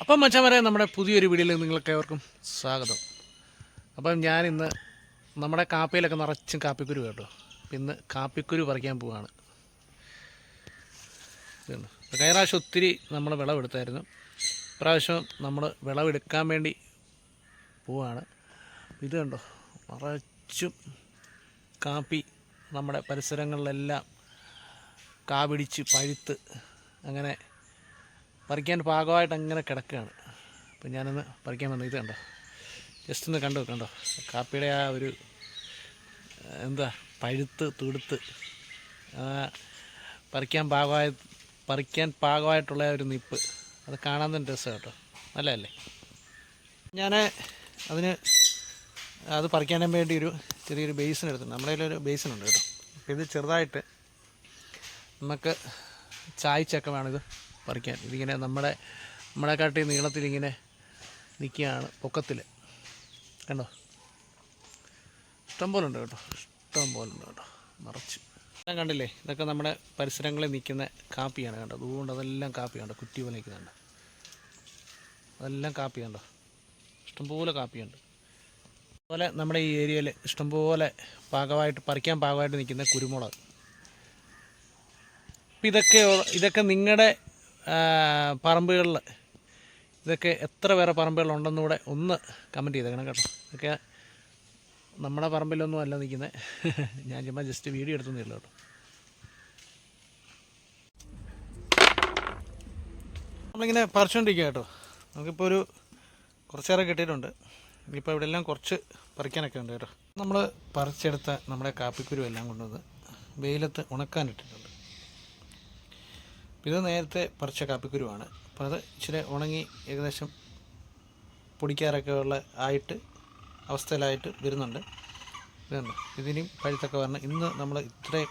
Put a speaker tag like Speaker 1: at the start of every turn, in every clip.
Speaker 1: അപ്പം മച്ചന്മാരെ നമ്മുടെ പുതിയൊരു വീഡിയോയിൽ നിങ്ങൾക്ക് ഏവർക്കും സ്വാഗതം. അപ്പം ഞാൻ ഇന്ന് നമ്മുടെ കാപ്പിയിലൊക്കെ നിറച്ചും കാപ്പിക്കുരു കേട്ടോ. ഇന്ന് കാപ്പിക്കുരു പറിക്കാൻ പോവാണ്. പ്രാവശ്യം ഒത്തിരി നമ്മൾ വിളവെടുത്തായിരുന്നു. ഇപ്രാവശ്യം നമ്മൾ വിളവെടുക്കാൻ വേണ്ടി പോവാണ്. ഇത് കണ്ടോ? നിറച്ചും കാപ്പി നമ്മുടെ പരിസരങ്ങളിലെല്ലാം കാപിടിച്ച് പഴുത്ത് അങ്ങനെ പറിക്കാൻ പാകമായിട്ട് അങ്ങനെ കിടക്കുകയാണ്. അപ്പം ഞാനൊന്ന് പറിക്കാൻ വന്നു. ഇത് കണ്ടോ? ജസ്റ്റ് ഒന്ന് കണ്ടു കണ്ടോ? കാപ്പിയുടെ ആ ഒരു എന്താ പഴുത്ത് തുടുത്ത് പറിക്കാൻ പാകമായ പറിക്കാൻ പാകമായിട്ടുള്ള ഒരു നിപ്പ്. അത് കാണാൻ തന്നെ രസം കേട്ടോ. നല്ലതല്ലേ? ഞാൻ അതിന് അത് പറിക്കാൻ വേണ്ടി ഒരു ചെറിയൊരു ബേസിൻ എടുത്തിട്ടുണ്ട്. നമ്മുടെ കയ്യിലൊരു ബേസിൻ ഉണ്ട് കേട്ടോ. അപ്പോൾ ഇത് ചെറുതായിട്ട് നമുക്ക് ചായച്ചൊക്കെ വേണം ഇത്. പറിക്കാൻ. ഇതിങ്ങനെ നമ്മുടെ നമ്മളെക്കാട്ടി നീളത്തിലിങ്ങനെ നിൽക്കുകയാണ് പൊക്കത്തിൽ. കണ്ടോ? ഇഷ്ടം പോലെ ഉണ്ട് കേട്ടോ. ഇഷ്ടം പോലെ ഉണ്ട് കേട്ടോ. നിറച്ച് എല്ലാം കണ്ടില്ലേ? ഇതൊക്കെ നമ്മുടെ പരിസരങ്ങളിൽ നിൽക്കുന്ന കാപ്പിയാണ് കണ്ടോ? അതുകൊണ്ട് അതെല്ലാം കാപ്പി കണ്ടോ? കുറ്റി പോലെ നിൽക്കുന്നുണ്ട്. അതെല്ലാം കാപ്പി കണ്ടോ? ഇഷ്ടംപോലെ കാപ്പിയുണ്ട്. അതുപോലെ നമ്മുടെ ഈ ഏരിയയിൽ ഇഷ്ടംപോലെ പാകമായിട്ട് പറിക്കാൻ പാകമായിട്ട് നിൽക്കുന്ന കുരുമുളക്. ഇതൊക്കെ ഇതൊക്കെ നിങ്ങളുടെ പറമ്പുകളിൽ. ഇതൊക്കെ എത്ര വേറെ പറമ്പുകളുണ്ടെന്ന് ഒന്ന് കമന്റ് ചെയ്തേക്കണം കേട്ടോ. ഇതൊക്കെ നമ്മുടെ പറമ്പിലൊന്നും അല്ല നിൽക്കുന്നത് ഞാൻ ചുമ്മാ ജസ്റ്റ് വീഡിയോ എടുത്തുന്നില്ല കേട്ടോ. നമ്മളിങ്ങനെ പറിച്ചുകൊണ്ടിരിക്കുക കേട്ടോ. നമുക്കിപ്പോൾ ഒരു കുറച്ചേറെ കിട്ടിയിട്ടുണ്ട്. ഇപ്പോൾ ഇവിടെ എല്ലാം കുറച്ച് പറിക്കാനൊക്കെ ഉണ്ട് കേട്ടോ. നമ്മൾ പറിച്ചെടുത്ത നമ്മുടെ കാപ്പിക്കുരു എല്ലാം കൊണ്ടുവന്ന് വെയിലത്ത് ഉണക്കാനിട്ടിട്ടുണ്ട്. ഇത് നേരത്തെ പറിച്ച കാപ്പിക്കുരുവാണ്. അപ്പോൾ അത് ഇച്ചിരി ഉണങ്ങി ഏകദേശം പൊടിക്കാറൊക്കെ ഉള്ള ആയിട്ട് അവസ്ഥയിലായിട്ട് വരുന്നുണ്ട്. ഇതുണ്ട്. ഇതിനും പഴുത്തൊക്കെ വരണം. ഇന്ന് നമ്മൾ ഇത്രയും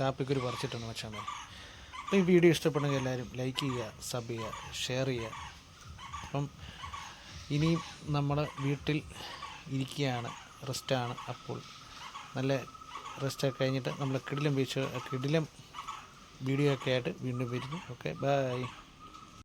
Speaker 1: കാപ്പിക്കുരു പറിച്ചിട്ടുണ്ട് മതി അപ്പോൾ ഈ വീഡിയോ ഇഷ്ടപ്പെടുന്നെങ്കിൽ എല്ലാവരും ലൈക്ക് ചെയ്യുക സബ് ചെയ്യുക ഷെയർ ചെയ്യുക. അപ്പം ഇനിയും നമ്മൾ വീട്ടിൽ ഇരിക്കുകയാണ് റെസ്റ്റാണ് അപ്പോൾ. നല്ല റെസ്റ്റൊക്കെ കഴിഞ്ഞിട്ട് നമ്മൾ കിടിലം ബീച്ച് കിടിലം വീഡിയോ ഒക്കെ ആയിട്ട് വീണ്ടും വരുന്നു ഓക്കെ ബൈ.